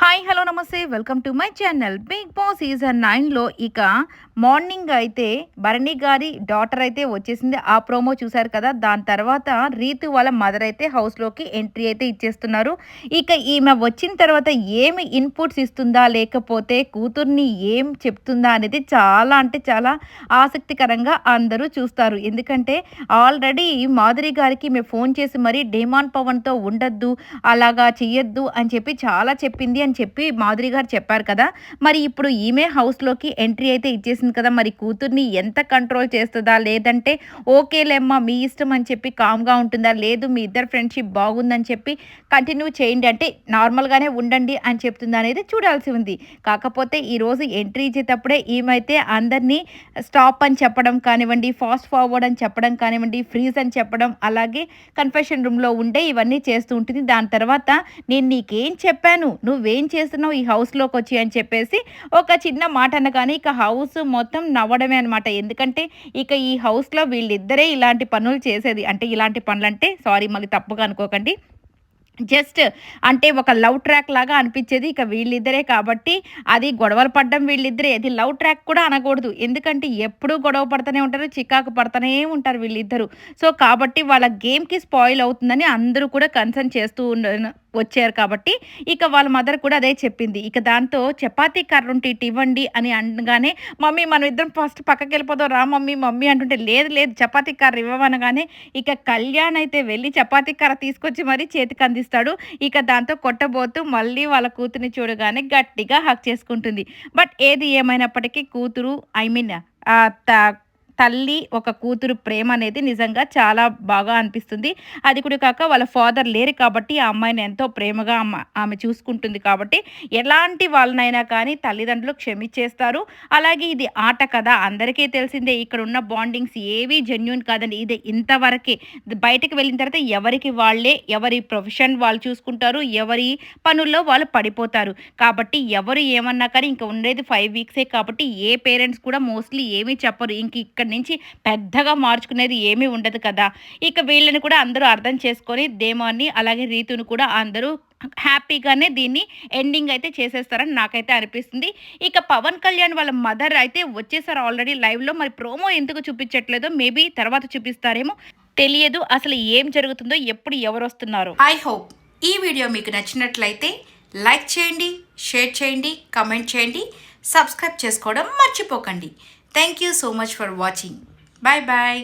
Hi hello నమస్తే. Welcome to my channel. Big Boss season నైన్లో ఇక మార్నింగ్ అయితే భరణి గారి డాటర్ అయితే వచ్చేసింది. ఆ ప్రోమో చూశారు కదా. దాని తర్వాత రీతు వాళ్ళ మదర్ అయితే హౌస్లోకి ఎంట్రీ అయితే ఇచ్చేస్తున్నారు. ఇక ఈమె వచ్చిన తర్వాత ఏమి ఇన్పుట్స్ ఇస్తుందా? లేకపోతే కూతుర్ని ఏం చెప్తుందా? అనేది చాలా అంటే చాలా ఆసక్తికరంగా అందరూ చూస్తారు. ఎందుకంటే ఆల్రెడీ మాధురి గారికి మేము ఫోన్ చేసి మరీ డేమాన్ పవన్తో ఉండద్దు అలాగా చెయ్యొద్దు అని చెప్పి చాలా చెప్పింది అని చెప్పి మాధురి గారు చెప్పారు కదా. మరి ఇప్పుడు ఈమె హౌస్లోకి ఎంట్రీ అయితే ఇచ్చేసింది. కదా మరి కూతుర్ని ఎంత కంట్రోల్ చేస్తుందా? లేదంటే ఓకేలేమ్మా మీ ఇష్టం అని చెప్పి కామ్గా ఉంటుందా? లేదు మీ ఇద్దరు ఫ్రెండ్షిప్ బాగుందని చెప్పి కంటిన్యూ చేయండి. అంటే నార్మల్గానే ఉండండి అని చెప్తుందా అనేది చూడాల్సి ఉంది. కాకపోతే ఈరోజు ఎంట్రీ ఇచ్చేటప్పుడే ఏమైతే అందరినీ స్టాప్ అని చెప్పడం కానివ్వండి ఫాస్ట్ ఫార్వర్డ్ అని చెప్పడం కానివ్వండి ఫ్రీజ్ అని చెప్పడం అలాగే కన్ఫెషన్ రూమ్లో ఉండే ఇవన్నీ చేస్తూ ఉంటుంది. దాని తర్వాత నేను నీకేం చెప్పాను? నువ్వేం ఏం చేస్తున్నావు ఈ హౌస్లోకి వచ్చి అని చెప్పేసి ఒక చిన్న మాట అనగానే ఇక హౌస్ మొత్తం నవ్వడమే అనమాట ఎందుకంటే ఇక ఈ హౌస్లో వీళ్ళిద్దరే ఇలాంటి పనులు చేసేది. అంటే ఇలాంటి పనులు అంటే సారీ మళ్ళీ తప్పుగా అనుకోకండి. జస్ట్ అంటే ఒక లవ్ ట్రాక్ లాగా అనిపించేది ఇక వీళ్ళిద్దరే కాబట్టి అది గొడవలు పడ్డం వీళ్ళిద్దరే. అది లవ్ ట్రాక్ కూడా అనకూడదు. ఎందుకంటే ఎప్పుడూ గొడవ పడుతూనే ఉంటారు చికాకు పడుతూనే ఉంటారు వీళ్ళిద్దరూ. సో కాబట్టి వాళ్ళ గేమ్కి స్పాయిల్ అవుతుందని అందరూ కూడా కన్సర్న్ చేస్తూ వచ్చారు కాబట్టి ఇక వాళ్ళ మదర్ కూడా అదే చెప్పింది. ఇక దాంతో చపాతీ కర్ర ఉంటే ఇటు ఇవ్వండి అని అనగానే మమ్మీ మనం ఇద్దరం ఫస్ట్ పక్కకి వెళ్ళిపోదాం రా మమ్మీ మమ్మీ అంటుంటే లేదు లేదు చపాతీ కర్ర ఇవ్వమనగానే ఇక కళ్యాణ్ అయితే వెళ్ళి చపాతీ కర్ర తీసుకొచ్చి మరీ చేతికి అందిస్తాడు. ఇక దాంతో కొట్టబోతూ మళ్ళీ వాళ్ళ కూతుర్ని చూడగానే గట్టిగా హక్ చేసుకుంటుంది. బట్ ఏది ఏమైనప్పటికీ కూతురు ఐ మీన్ తల్లి ఒక కూతురు ప్రేమ అనేది నిజంగా చాలా బాగా అనిపిస్తుంది. అది కూడా కాక వాళ్ళ ఫాదర్ లేరు కాబట్టి ఆ అమ్మాయిని ఎంతో ప్రేమగా ఆమె చూసుకుంటుంది కాబట్టి ఎలాంటి వాళ్ళనైనా కానీ తల్లిదండ్రులు క్షమించేస్తారు. అలాగే ఇది ఆట కదా అందరికీ తెలిసిందే ఇక్కడ ఉన్న బాండింగ్స్ ఏవి జెన్యున్ కాదండి. ఇది ఇంతవరకే బయటకు వెళ్ళిన తర్వాత ఎవరికి వాళ్ళే ఎవరి ప్రొఫెషన్ వాళ్ళు చూసుకుంటారు ఎవరి పనుల్లో వాళ్ళు పడిపోతారు. కాబట్టి ఎవరు ఏమన్నా కానీ ఇంకా ఉండేది ఫైవ్ వీక్సే కాబట్టి ఏ పేరెంట్స్ కూడా మోస్ట్లీ ఏమీ చెప్పరు. ఇంక ఇక్కడ ఇక్కడ నుంచి పెద్దగా మార్చుకునేది ఏమీ ఉండదు కదా. ఇక వీళ్ళని కూడా అందరూ అర్థం చేసుకొని దేమాన్ని అలాగే రీతును కూడా అందరూ హ్యాపీగానే దీన్ని ఎండింగ్ అయితే చేసేస్తారని నాకైతే అనిపిస్తుంది. ఇక పవన్ కళ్యాణ్ వాళ్ళ మదర్ అయితే వచ్చేసారు ఆల్రెడీ లైవ్లో. మరి ప్రోమో ఎందుకు చూపించట్లేదో మేబీ తర్వాత చూపిస్తారేమో తెలియదు. అసలు ఏం జరుగుతుందో ఎప్పుడు ఎవరు వస్తున్నారు? ఐ హోప్ ఈ వీడియో మీకు నచ్చినట్లయితే లైక్ చేయండి షేర్ చేయండి కమెంట్ చేయండి. సబ్స్క్రైబ్ చేసుకోవడం మర్చిపోకండి. Thank you so much for watching bye bye